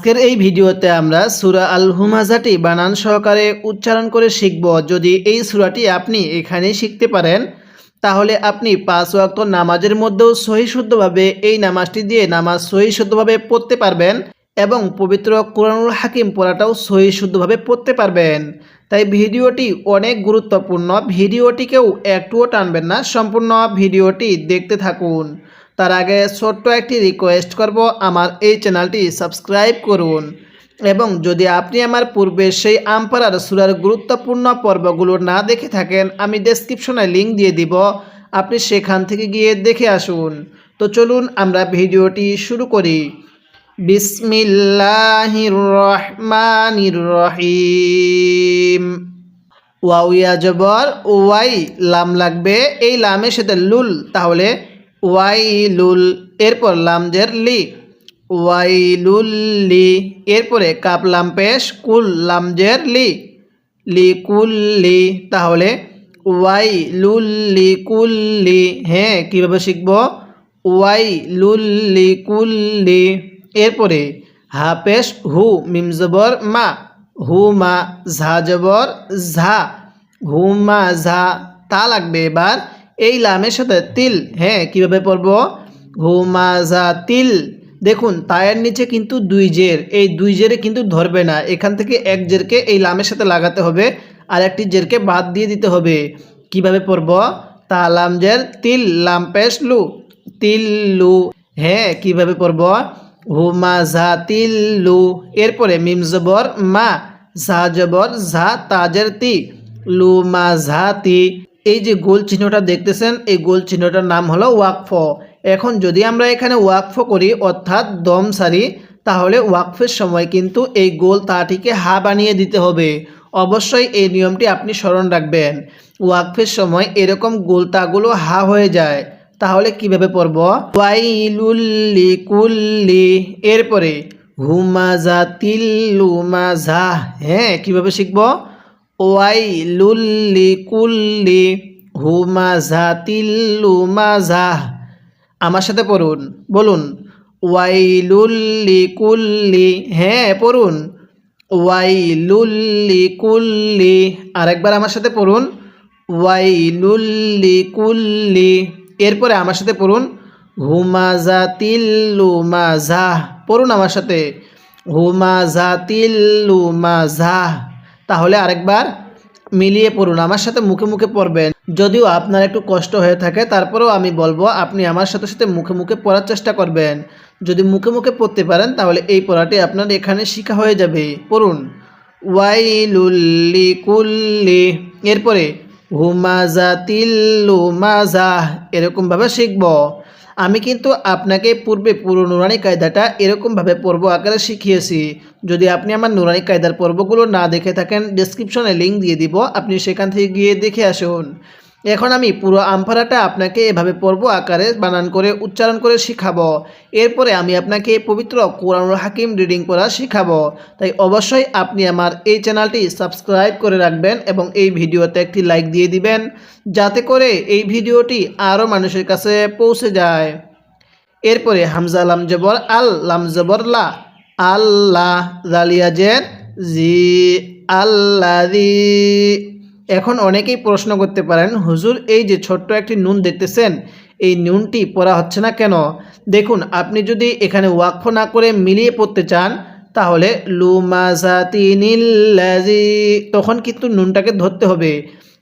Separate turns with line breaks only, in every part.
আজকের এই ভিডিওতে আমরা সুরা আল হুমাজাটি বানান সহকারে উচ্চারণ করে শিখব। যদি এই সুরাটি আপনি এখানেই শিখতে পারেন, তাহলে আপনি পাঁচ ওয়াক্ত নামাজের মধ্যেও সহিশুদ্ধভাবে এই নামাজটি দিয়ে নামাজ সহিশুদ্ধভাবে পড়তে পারবেন এবং পবিত্র কোরআনুল হাকিম পড়াটাও সহিশুদ্ধভাবে পড়তে পারবেন। তাই ভিডিওটি অনেক গুরুত্বপূর্ণ। ভিডিওটিকেও একটুও টানবেন না। সম্পূর্ণ ভিডিওটি দেখতে থাকুন। তার আগে ছোট্ট একটি রিকোয়েস্ট করব আমার এই চ্যানেলটি সাবস্ক্রাইব করুন। এবং যদি আপনি আমার পূর্বে সেই আমপারার সুরার গুরুত্বপূর্ণ পর্বগুলো না দেখে থাকেন, আমি ডেসক্রিপশনে লিঙ্ক দিয়ে দিব। আপনি সেখান থেকে গিয়ে দেখে আসুন। তো চলুন আমরা ভিডিওটি শুরু করি। বিসমিল্লাহির রহমানির রহিম। ওয়াউয়া জবর, ওয়াই লাম লাগবে, এই লামের সাথে লুল, তাহলে ওয়াই লুল এরপর লামজের লি। ওয়াই লুল লি, এরপরে কাপ লাম পেশ, কুল লামজের লি লি। কুল লি, তাহলে ওয়াই লুল লি কুল লি হ্যাঁ কীভাবে শিখব? ওয়াই লুল লি কুল লি এরপরে হা পেশ, হু মিমজবর মা। হু, মা, ঝা জবর, ঝা। হুমা ঝা, তা লাগবে এবার। এই লামের সাথে তিল হ্যাঁ কীভাবে পড়ব? হুমা ঝা তিল। দেখুন, তায়ের নিচে কিন্তু দুই জের। এই দুই জেরে কিন্তু ধরবে না। এখান থেকে এক জেরকে এই লামের সাথে লাগাতে হবে, আর একটি জেরকে বাদ দিয়ে দিতে হবে। কীভাবে পড়ব? তা লাম জের, তিল, লাম পেশ, লু। তিল, লু। হ্যাঁ কীভাবে পড়ব? হুমা ঝা তিল, লু। এরপরে মিম জবর, মা। ঝা জবর ঝা তাজের তি। লু, মা ঝা তি। এই যে গোল চিহ্নটা দেখতেছেন, এই গোল চিহ্নটার নাম হলো ওয়াকফ। এখন যদি আমরা এখানে ওয়াকফ করি, অর্থাৎ দম সারি, তাহলে ওয়াকফের সময় কিন্তু এই গোল তাটিকে হা বানিয়ে দিতে হবে। অবশ্যই এই নিয়মটি আপনি স্মরণ রাখবেন। ওয়াকফের সময় এরকম গোল তাগুলো হা হয়ে যায়। তাহলে কীভাবে পড়ব? ওয়াইলুল্লি কুল্লি এরপরে হুমাজা তিল্লুমাজা হ্যাঁ কীভাবে শিখব? ওয়াই লুল্লি কুল্লি হুমাজা তিল্লুমাজা আমার সাথে পড়ুন, বলুন ওয়াইলুল্লি কুল্লি হ্যাঁ পড়ুন ওয়াইলুল্লি কুল্লি আরেকবার আমার সাথে পড়ুন ওয়াইলুল্লি কুল্লি এরপরে আমার সাথে পড়ুন হুমাজা তিল্লুমাজা পড়ুন আমার সাথে হুমাজা তিল্লুমাজা তাহলে আরেকবার মিলিয়ে পড়ুন। আমার সাথে মুখে মুখে পড়বেন। যদিও আপনার একটু কষ্ট হয়ে থাকে, তারপরেও আমি বলব, আপনি আমার সাথে সাথে মুখে মুখে পড়ার চেষ্টা করবেন। যদি মুখে মুখে পড়তে পারেন, তাহলে এই পড়াটি আপনার এখানে শিখা হয়ে যাবে। পড়ুন। ওয়াইলুল্লি কুল্লি। এরপরে হুমাজা তিল্লু মাজা এরকমভাবে শিখব। আমি কিন্তু আপনাকে পূর্বে পুরো নুরানি কায়দাটা এরকমভাবে পর্ব আকারে শিখিয়েছি। যদি আপনি আমার নুরানি কায়দার পর্বগুলো না দেখে থাকেন ডিসক্রিপশনে লিঙ্ক দিয়ে দিব। আপনি সেখান থেকে গিয়ে দেখে আসুন। এখন আমি পুরো আমফারাটা আপনাকে এভাবে পর্ব আকারে বানান করে উচ্চারণ করে শিখাবো। এরপরে আমি আপনাকে পবিত্র কোরআনুল হাকিম রিডিং করা শিখাবো। তাই অবশ্যই আপনি আমার এই চ্যানেলটি সাবস্ক্রাইব করে রাখবেন এবং এই ভিডিওতে একটি লাইক দিয়ে দিবেন, যাতে করে এই ভিডিওটি আরও মানুষের কাছে পৌঁছে যায়। এরপরে হামজা লাম জবর আল, লাম জবর লা, আল্লাহ জালিয়াজের জি আল্লাদি এখন অনেকেই প্রশ্ন করতে পারেন, হুজুর, এই যে ছোট্ট একটি নুন দেখতেছেন, এই নুনটি পড়া হচ্ছে না কেন? দেখুন, আপনি যদি এখানে ওয়াকফ না করে মিলিয়ে পড়তে চান, তাহলে লুমাজাতিনিল্লাজি তখন কিন্তু নুনটাকে ধরতে হবে।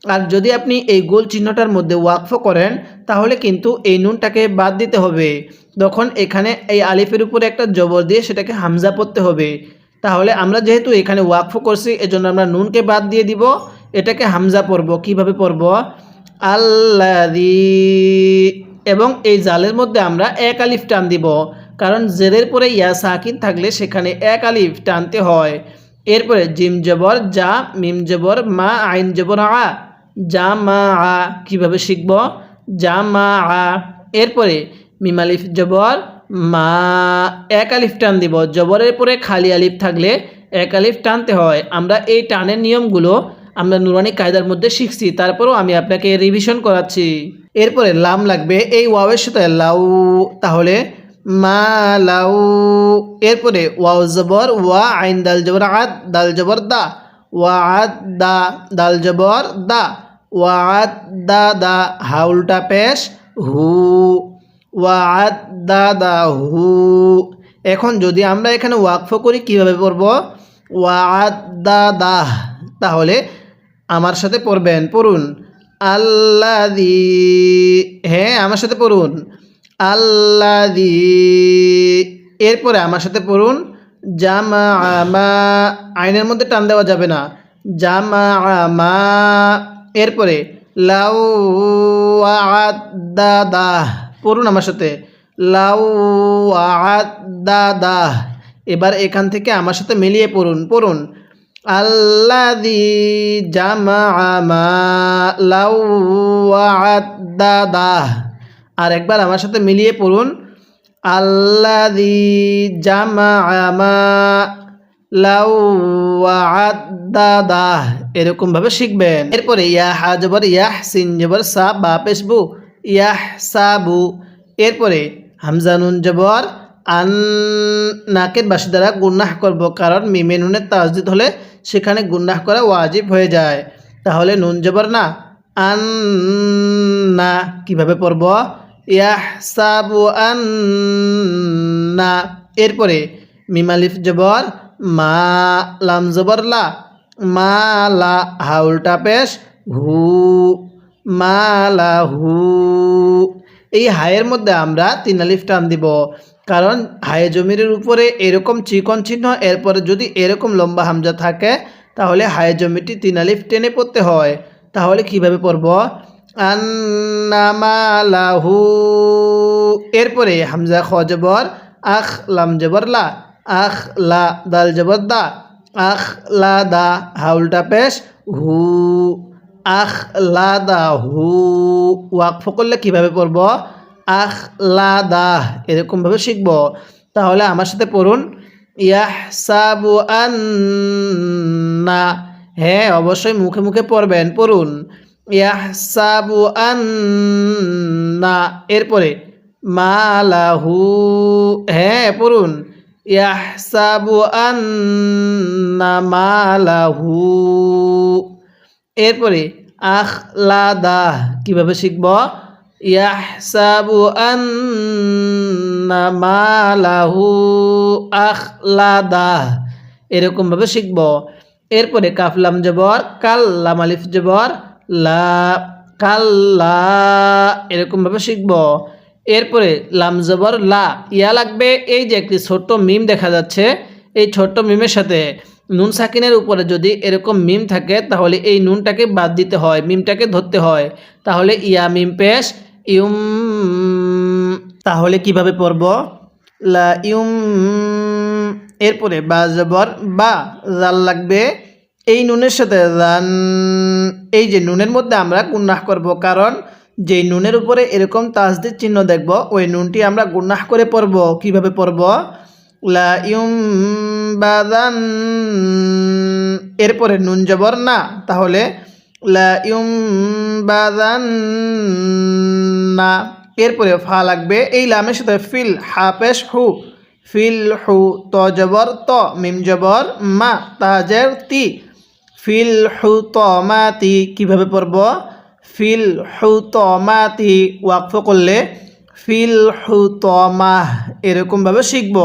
আর যদি আপনি এই গোল চিহ্নটার মধ্যে ওয়াকফ করেন, তাহলে কিন্তু এই নুনটাকে বাদ দিতে হবে। তখন এখানে এই আলিফের উপরে একটা জবর দিয়ে সেটাকে হামজা পড়তে হবে। তাহলে আমরা যেহেতু এখানে ওয়াকফ করছি, এজন্য আমরা নুনকে বাদ দিয়ে দিব। এটাকে হামজা পড়ব, কীভাবে পড়ব? আল্লাদি এবং এই জালের মধ্যে আমরা এক আলিফ টান দিব, কারণ জেরের পরে ইয়া সাকিন থাকলে সেখানে এক আলিফ টানতে হয়। এরপরে জিম জবর যা মিম জবর, মা, আইন জবর, আ যা মা, আ, কীভাবে শিখব? যা মা, আ। এরপরে মিম আলিফ জবর, মা, এক আলিফ টান দিব, জবরের পরে খালি আলিফ থাকলে এক আলিফ টানতে হয়। আমরা এই টানের নিয়মগুলো আমরা নুরানি কায়দার মধ্যে শিখছি, তারপরেও আমি আপনাকে রিভিশন করাচ্ছি। এরপরে লাম লাগবে এই ওয়াওয়ের সাথে লাউ, তাহলে মা লাউ। এরপরে ওয়াও জবর, ওয়া আইন দাল জবর আদ, দাল জবর দা। ওয়া আদ দা, দাল জবর দা। ওয়া আদ দা দা হাউলটা পেশ, হু। ওয়া আদ দা দা, হু। এখন যদি আমরা এখানে ওয়াকফ করি, কীভাবে পড়ব? ওয়া আদ দা দা, তাহলে আমার সাথে পড়বেন, পড়ুন। আল্লাদি হ্যাঁ আমার সাথে পড়ুন। আল্লাদি এরপরে আমার সাথে পড়ুন। জামা আমা আইনের মধ্যে টান দেওয়া যাবে না। জামা আমা এরপরে লাউ দা পড়ুন আমার সাথে। লাউ দা এবার এখান থেকে আমার সাথে মিলিয়ে পড়ুন পড়ুন। আল্লাদি জামা আমা লাউ দা আর একবার আমার সাথে মিলিয়ে পড়ুন। আল্লাদি জামা এরকম ভাবে শিখবেন। এরপরে ইয়া হা জবর ইয়াহ সিন জবর সা বা পেশবু ইয়াহ সাবু এরপরে হামজানুন জবর আন নাকের বাসি দ্বারা গুন্নাহ করব, কারণ মিমে নুনের তাজদিদ হলে সেখানে গুন্নাহ করা ওয়াজিব হয়ে যায়। তাহলে নুন জবর না? আন না কীভাবে পড়ব? ইয়াহ সাবু আন না এরপরে মিমালিফ জবর মা লাম জবর লা মা লা হাউলটা পেশ, হু মা লা হু এই হায়ের মধ্যে আমরা তিন আলিফ টান দিব। কারণ হায়ে জমিরের উপরে এরকম চিকন চিহ্ন, এরপরে যদি এরকম লম্বা হামজা থাকে, তাহলে হায়ে জমিটি তিন আলিফ টেনে পড়তে হয়। তাহলে কীভাবে পড়ব? আন্নামালাহু। এরপরে হামজা খ জবর, আখ লাম জবর লা, আখ লা দাল জবর দা, আখ লা দা হাউলটা পেশ, হু, আখ লা দা হু। ওয়াকফ করলে কীভাবে পড়ব? আখ লা দা এরকমভাবে শিখব। তাহলে আমার সাথে পড়ুন। ইয়াহ সাবু আন্না। হ্যাঁ অবশ্যই মুখে মুখে পড়বেন, পড়ুন। ইয়াহ সাবু আন্না। এরপরে, মালাহু। হ্যাঁ পড়ুন। ইয়াহসাবু আন্না মালাহু। এরপরে, আখলাদা, কীভাবে শিখব? ইয়াহসাবু আন্না মালাহু আখলাদা এরকমভাবে শিখব। এরপরে কাফলাম জবর, কাল্লাম আলিফ জবর, লা, কাল্লা, এরকমভাবে শিখব। এরপরে লাম জবর, লা, ইয়া লাগবে। এই যে একটি ছোট্ট মিম দেখা যাচ্ছে, এই ছোট্ট মিমের সাথে নুন সাকিনের উপরে যদি এরকম মিম থাকে, তাহলে এই নুনটাকে বাদ দিতে হয়, মিমটাকে ধরতে হয়। তাহলে ইয়া মিম পেশ ইউম, তাহলে কীভাবে পড়ব? লা ইউম, এরপরে বা জবর, বা জাল লাগবে। এই নুনের সাথে রান এই যে নুনের মধ্যে আমরা গুন্নাহ করব, কারণ যে নুনের উপরে এরকম তাজদির চিহ্ন দেখব, ওই নুনটি আমরা গুন্নাহ করে পড়ব। কীভাবে পড়ব? লা ইউম বাদান এরপরে নুন জবর না, তাহলে না এরপরে ফা লাগবে, এই লামের সাথে ফিল হাফেশ হু, ফিল হু ত জবর ত, মিম জবর মা তাজের তি, ফিল হু ত মা তি, কীভাবে পড়ব? ফিল হু ত মা তি, ওয়াকফ করলে ফিল হু ত মাহ এরকমভাবে শিখব।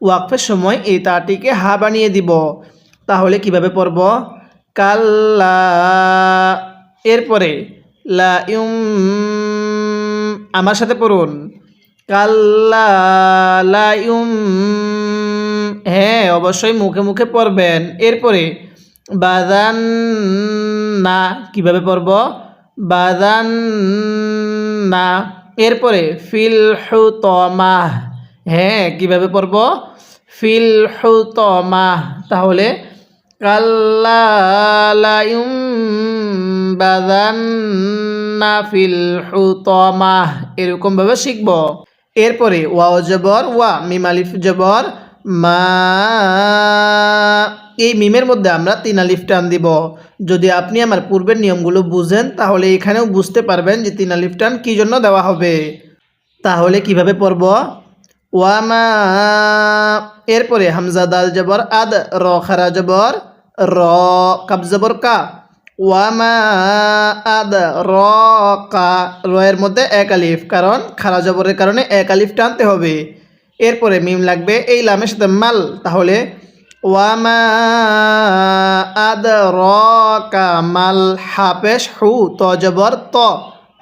ওয়াকফের সময় এই তাটিকে হা বানিয়ে দিব। তাহলে কীভাবে পড়ব? কাল্লা। এরপরে, লা ইউম, আমার সাথে পড়ুন। কাল্লা, লা ইউম হ্যাঁ অবশ্যই মুখে মুখে পড়বেন। এরপরে বাদান না কীভাবে পড়ব? বাদান না এরপরে ফিল হুতমাহ হ্যাঁ কীভাবে পড়ব? ফিল হুতমাহ তাহলে বাদান না ফিল হুতমাহ এরকমভাবে শিখব। এরপরে ওয়াও জবর, ওয়া, মিম আলিফ জবর, মা, এই মিমের মধ্যে আমরা তিন আলিফ টান দিব। যদি আপনি আমার পূর্বের নিয়মগুলো বুঝেন, তাহলে এখানেও বুঝতে পারবেন যে তিন আলিফ টান কী জন্য দেওয়া হবে। তাহলে কীভাবে পড়ব? ওয়ামা এরপরে হামজা, দাল জবর, আদ, র, খারা জবর র কাব জবর কা ওয়ামা আদ র কা র এর মধ্যে এক আলিফ, কারণ খারা জবরের কারণে এক আলিফ টানতে হবে। এরপরে মিম লাগবে এই লামের সাথে মাল। তাহলে ওয়ামা আদ র কা মাল হাফেশ হু, ত জবর ত,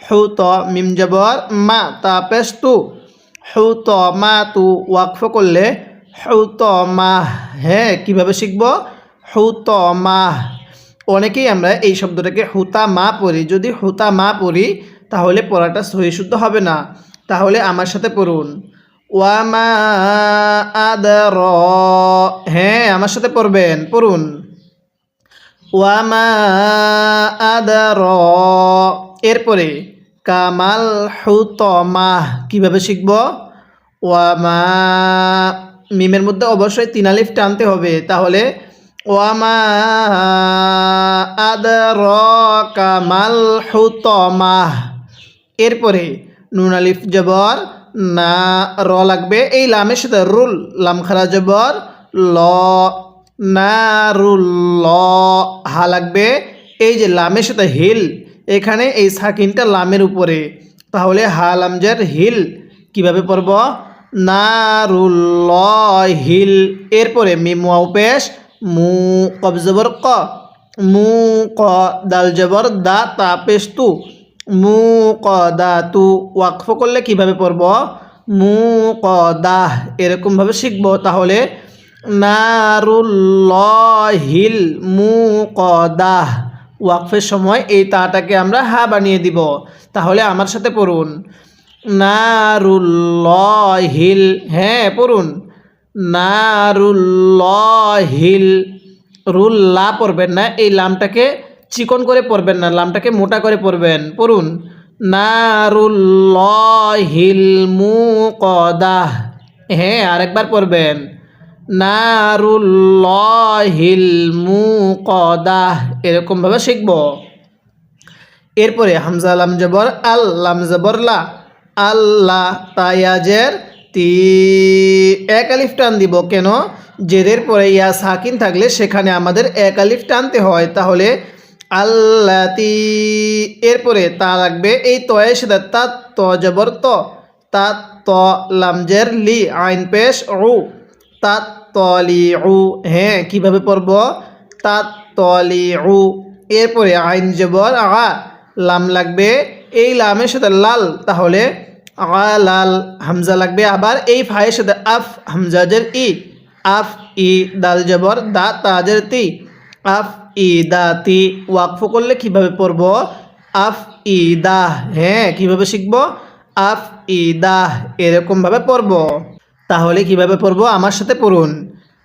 হু ত, মিম জবর মা তাপেশ তু। হু ত মা তু ওয়াকফ করলে হু ত মা হ্যাঁ কীভাবে শিখব? হু ত মা অনেকেই আমরা এই শব্দটাকে হুতা মা পড়ি। যদি হুতা মা পড়ি, তাহলে পড়াটা সহি শুদ্ধ হবে না। তাহলে আমার সাথে পড়ুন। ওয়ামা আদর। হ্যাঁ আমার সাথে পড়বেন, পড়ুন। ওয়ামা আদর। এরপরে, কামাল হুতমাহ কীভাবে শিখব? ওয়ামা, মিমের মধ্যে অবশ্যই তিন আলিফ টানতে হবে। তাহলে হুতমাহ এরপরে নুন আলিফ জবর, না, র লাগবে। এই লামের সাথে রুল, লাম খারা জবর, ল, না, রুল, ল, হা লাগবে। এই যে লামের সাথে হিল, এখানে এই সাকিনটা লামের উপরে। তাহলে হা লামজের হিল, কীভাবে পড়ব? নারুল হিল। এরপরে মিমুয়া ওয়াও পেশ মু কব জবর ক মু ক দাল জবর দা তা পেশ তু মু ক দা তু ওয়াকফ করলে কীভাবে পড়ব? মু ক দাহ এরকমভাবে শিখব। তাহলে নারুল্লাহিল মু ক দাহ ওয়াকফের সময় এই তাটাকে আমরা হা বানিয়ে দিব। তাহলে আমার সাথে পড়ুন। নারুল্লাহিল হ্যাঁ পড়ুন। নারুল্লাহিল রুল লা পড়বেন না, এই লামটাকে চিকন করে পড়বেন না, লামটাকে মোটা করে পড়বেন। পড়ুন, নারুল্লাহিল মুকদাহ। হ্যাঁ আরেকবার পড়বেন। নারুল্লাহিল মুকদাহ, এরকমভাবে শিখব। এরপরে হামজা লাম জবর আল লাম জবর লা আল্লাহ তায়াজের তি এক আলিফ টান দিব কেন? জেদের পরে ইয়া সাকিন থাকলে সেখানে আমাদের এক আলিফ টানতে হয়। তাহলে আল্লাতি এরপরে তা লাগবে এই তয়ের সাথে তা ত জবর ত। তা ত লামজের লি আইন পেশ উ। তা তলি উ। হ্যাঁ কীভাবে পড়ব? তা তলি উ। এরপরে আইন জবর আ। লাম লাগবে। এই লামের সাথে লাল, তাহলে আ লাল হামজা লাগবে। আবার এই ফায়ের সাথে আফ হামজাজের ই, আফ, ই, দাল জবর, দা তাজের তি, আফ, ই, দা, তি ওয়াকফ করলে কীভাবে পড়ব? আফ, ই দাহ হ্যাঁ কীভাবে শিখব? আফ, ই দাহ এরকমভাবে পড়ব। তাহলে কীভাবে পড়ব? আমার সাথে পড়ুন।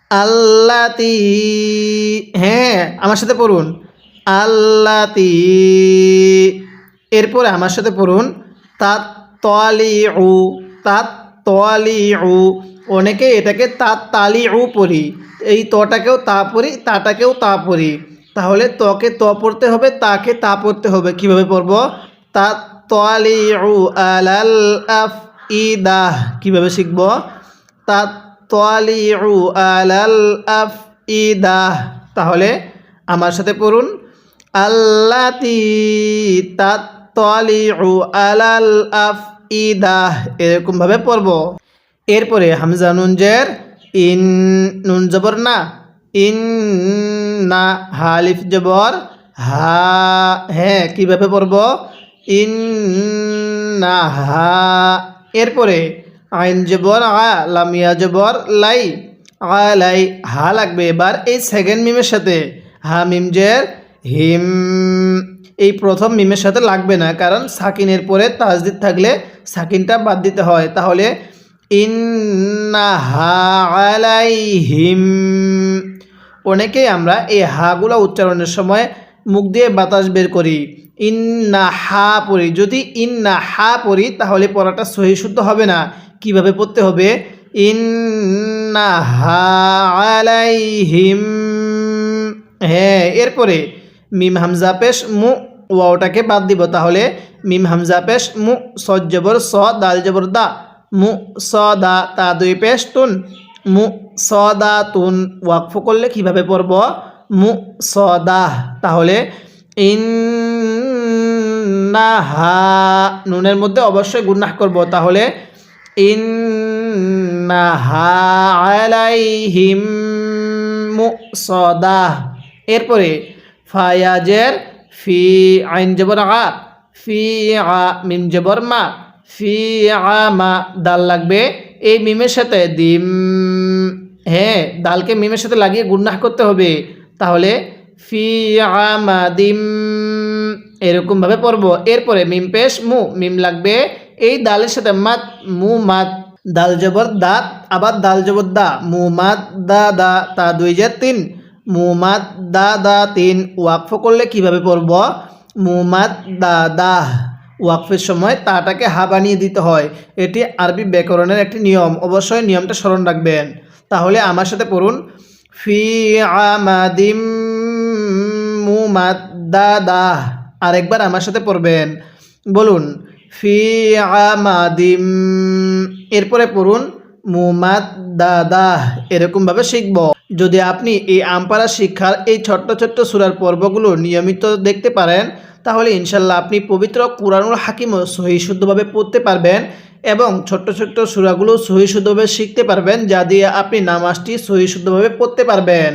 আল্লাতি হ্যাঁ আমার সাথে পড়ুন। আল্লাতি, এরপরে আমার সাথে পড়ুন। তাত তলি উ তাত তলি উ অনেকে এটাকে তাত তালি উ পড়ি। এই তটাকেও তা পড়ি, তাটাকেও তা পড়ি। তাহলে তকে ত পড়তে হবে, তাকে তা পড়তে হবে। কীভাবে পড়ব? তা তলি উ আলাল আফ ইদাহ কীভাবে শিখব? তা তলি উ আলাল আফ ইদাহ তাহলে আমার সাথে পড়ুন। আল্লাতি তাত্তলিউ আলাল আফ ইদাহ এরকমভাবে পড়ব। এরপরে হামজা নুনজের ইন নুন জবর না, ইন না হালিফ জবর, হা হ্যাঁ কীভাবে পড়ব? ইন না হা। এরপরে আইন জবর, আ, লামিয়া জবর, লাই, আ, লাই, হা লাগবে। এবার এই সেকেন্ড মিমের সাথে হা মিমজের হিম এই প্রথম মিমের সাথে লাগবে না, কারণ সাকিনের পরে তাজদিদ থাকলে সাকিনটা বাদ দিতে হয়। তাহলে আলাইহিম অনেকেই আমরা এই হাগুলা উচ্চারণের সময় মুখ দিয়ে বাতাস বের করি। ইন্না হা পড়ি। যদি ইন্না হা পড়ি, তাহলে পড়াটা সহি শুদ্ধ হবে না। কীভাবে পড়তে হবে? ইন্না হা আলাইহিম হ্যাঁ এরপরে মিম হামজা পেশ, মু ওয়াওটাকে বাদ দিব। তাহলে মিম হামজা পেশ, মু সজ্জবর স দাল জবর, দা। মু স, দা, তা দুই পেশ, তুন। মু স, দা, তুন ওয়াকফ করলে কীভাবে পড়ব? মু সদা তাহলে ইন্নাহা, নুনের মধ্যে অবশ্যই গুন্নাহ করব। তাহলে ইন্নাহা আলাইহিম মুসদাহ এরপরে ফায়াজের ফি, আইন জবর আ ফি আ মিম জবর মা ফি আ মা, দাল লাগবে। এই মিমের সাথে দিম হ্যাঁ দালকে মিমের সাথে লাগিয়ে গুন্নাহ করতে হবে। তাহলে ফি আ মা দিম এরকমভাবে পড়ব। এরপরে মিম পেশ, মু, মিম লাগবে। এই দালের সাথে মাত, মু, মাত, দাল জবর দাঁত আবার দাল জবর দা, মু, মাত, দা দা, তা দুই যে তিন। মুমাদ দা দা তিন ওয়াকফ করলে কীভাবে পড়ব? মুমাদ দা দা ওয়াকফের সময় তাটাকে হা বানিয়ে দিতে হয়। এটি আরবি ব্যাকরণের একটি নিয়ম। অবশ্যই নিয়মটা স্মরণ রাখবেন। তাহলে আমার সাথে পড়ুন। ফি আমাদিম মুমাদ দা দা আরেকবার আমার সাথে পড়বেন। বলুন, ফি আমাদিম। এরপরে পড়ুন মুমাদ দাদা এরকমভাবে শিখব। যদি আপনি এই আমপারা শিক্ষার এই ছোট্ট ছোট্ট সুরার পর্বগুলো নিয়মিত দেখতে পারেন, তাহলে ইনশাল্লাহ আপনি পবিত্র কুরআনুল হাকিম সহি শুদ্ধভাবে পড়তে পারবেন এবং ছোট্ট ছোট্ট সুরাগুলো সহি শুদ্ধভাবে শিখতে পারবেন, যা দিয়ে আপনি নামাজটি সহি শুদ্ধভাবে পড়তে পারবেন।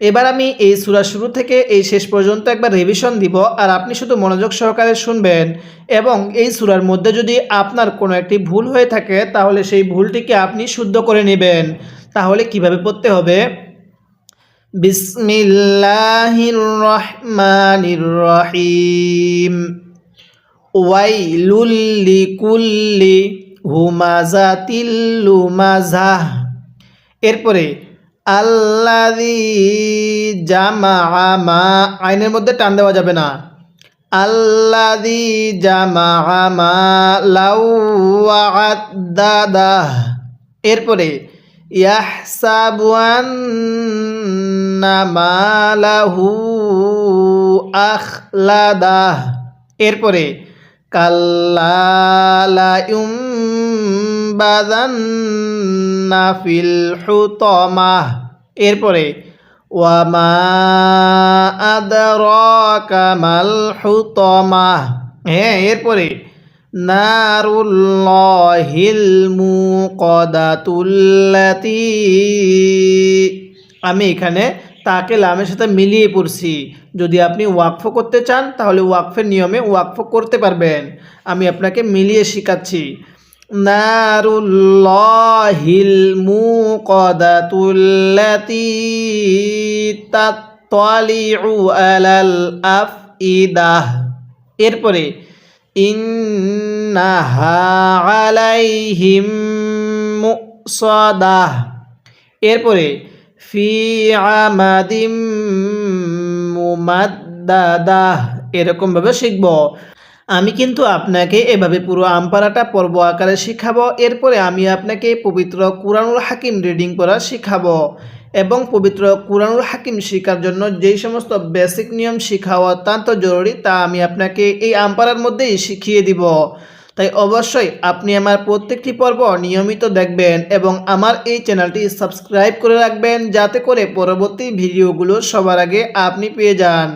এবার আমি এই সুরা শুরু থেকে এই শেষ পর্যন্ত একবার রিভিশন দিব আর আপনি শুধু মনোযোগ সহকারে শুনবেন। এবং এই সুরার মধ্যে যদি আপনার কোনো একটি ভুল হয়ে থাকে, তাহলে সেই ভুলটিকে আপনি শুদ্ধ করে নেবেন। তাহলে কীভাবে পড়তে হবে? বিসমিল্লাহির রহমানির রহিম ওয়াইলুল লিকুল্লি হুমাজাতিল লুমাজাহ এরপরে আল্লাদি জামা মা, আইনের মধ্যে টান দেওয়া যাবে না। আল্লাদি জামা মা লাউ দাদা এরপরে, ইয়াহসাবু আন্না মালাহু আখলাদা। এরপরে কাল্লালায়ুম বাদান্না ফিল হুতমাহ এরপরে, ওয়ামা হুতমাহ হ্যাঁ এরপরে, নারুল্লাহিল আমি এখানে তাকে লামের সাথে মিলিয়ে পড়ছি। যদি আপনি ওয়াকফ করতে চান, তাহলে ওয়াকফের নিয়মে ওয়াকফ করতে পারবেন। আমি আপনাকে মিলিয়ে শেখাচ্ছি। নারুল্লাহিল মুকদাতুল্লাতি তাত্তালিউ আলাল আফইদাহ এরপরে, ইন্নাহা আলাইহিম মুসাদাহ এরপরে, ফি আমাদিম মুমাদ্দাদাহ। এরকমভাবে শিখব আমি কিন্তু আপনাকে এভাবে পুরো আমপারাটা পর্ব আকারে শিখাবো। এরপরে আমি আপনাকে পবিত্র কুরআনুল হাকিম রিডিং করা শিখাবো এবং পবিত্র কুরআনুল হাকিম শেখার জন্য যেই সমস্ত বেসিক নিয়ম শেখা অত্যন্ত জরুরি তা আমি আপনাকে এই আমপারার মধ্যেই শিখিয়ে দিব। তাই অবশ্যই আপনি আমার প্রত্যেকটি পর্ব নিয়মিত দেখবেন এবং আমার এই চ্যানেলটি সাবস্ক্রাইব করে রাখবেন যাতে করে পরবর্তী ভিডিওগুলো সবার আগে আপনি পেয়ে যান।